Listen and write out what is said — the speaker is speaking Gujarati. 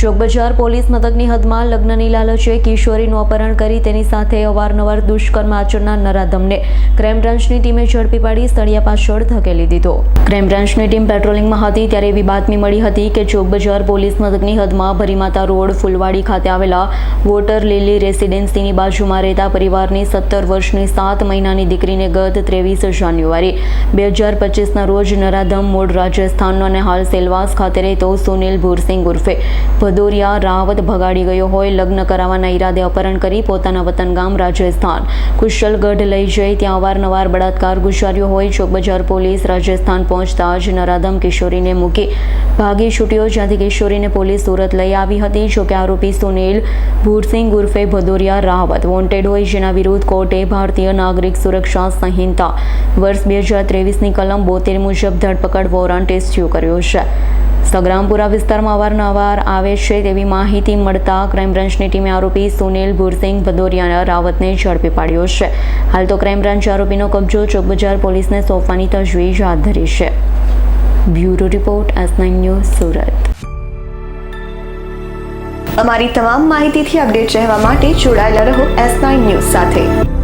ચોકબજાર પોલીસ મથકની હદમાં લગ્નની લાલચે કિશોરીનું અપહરણ કરી તેની સાથે અવારનવાર દુષ્કર્મ આચરનાર નરાધમને. ક્રાઇમ બ્રાન્ચની ટીમે ઝડપી પાડી સળિયા પાછળ ધકેલી દીધો. ક્રાઇમ ટીમ પેટ્રોલિંગમાં હતી ત્યારે એવી બાતમી મળી હતી કે ચોકબજાર પોલીસ મથકની હદમાં ભરીમાતા રોડ, ફુલવાડી ખાતે આવેલા વોટર લીલી રેસિડેન્સીની બાજુમાં રહેતા પરિવારની સત્તર વર્ષની સાત મહિનાની દીકરીને ગત ત્રેવીસ જાન્યુઆરી બે હજાર પચીસના રોજ નરાધમ મૂળ રાજસ્થાનનો અને હાલ સેલવાસ ખાતે રહેતો સુનિલ ભૂરસિંગ ઉર્ફે ભદોરિયા રાવત ભગાડી ગયો હોય, લગ્ન કરાવવાના ઈરાદે અપહરણ કરી પોતાના વતન ગામ રાજસ્થાન. કુશલગઢ લઈ જઈ ત્યાં અવારનવાર બળાત્કાર ગુજાર્યો હોય, ચોકબજાર પોલીસ રાજસ્થાન પહોંચતા જ નરાધમ કિશોરીને મૂકી ભાગી છૂટ્યો, જ્યાંથી કિશોરીને પોલીસ સુરત લઈ આવી હતી જોકે આરોપી સુનિલ ભૂરસિંગ ઉર્ફે ભદોરિયા રાવત વોન્ટેડ હોય, જેના વિરુદ્ધ કોર્ટે ભારતીય નાગરિક સુરક્ષા સંહિતા વર્ષ બે હજાર ત્રેવીસની કલમ બોતેર મુજબ ધરપકડ વોરંટ ઇસ્યુ કર્યો છે. સગ્રામપુરા વિસ્તારમાં અવારનવાર આવે છે તેવી માહિતી મળતા ક્રાઇમ બ્રાન્ચની ટીમે આરોપી સુનિલ ભૂરસિંહ ભદોરિયા રાવતને ઝડપી પાડ્યો છે. હાલ તો ક્રાઇમ બ્રાન્ચ આરોપીનો કબજો ચોકબજાર પોલીસને સોંપવાની તજવીજ હાથ ધરી છે. Bureau report S nine news Surat. અમારી તમામ માહિતીથી અપડેટ રહેવા માટે જોડાયેલા રહો એસ નાઇન ન્યૂઝ સાથે.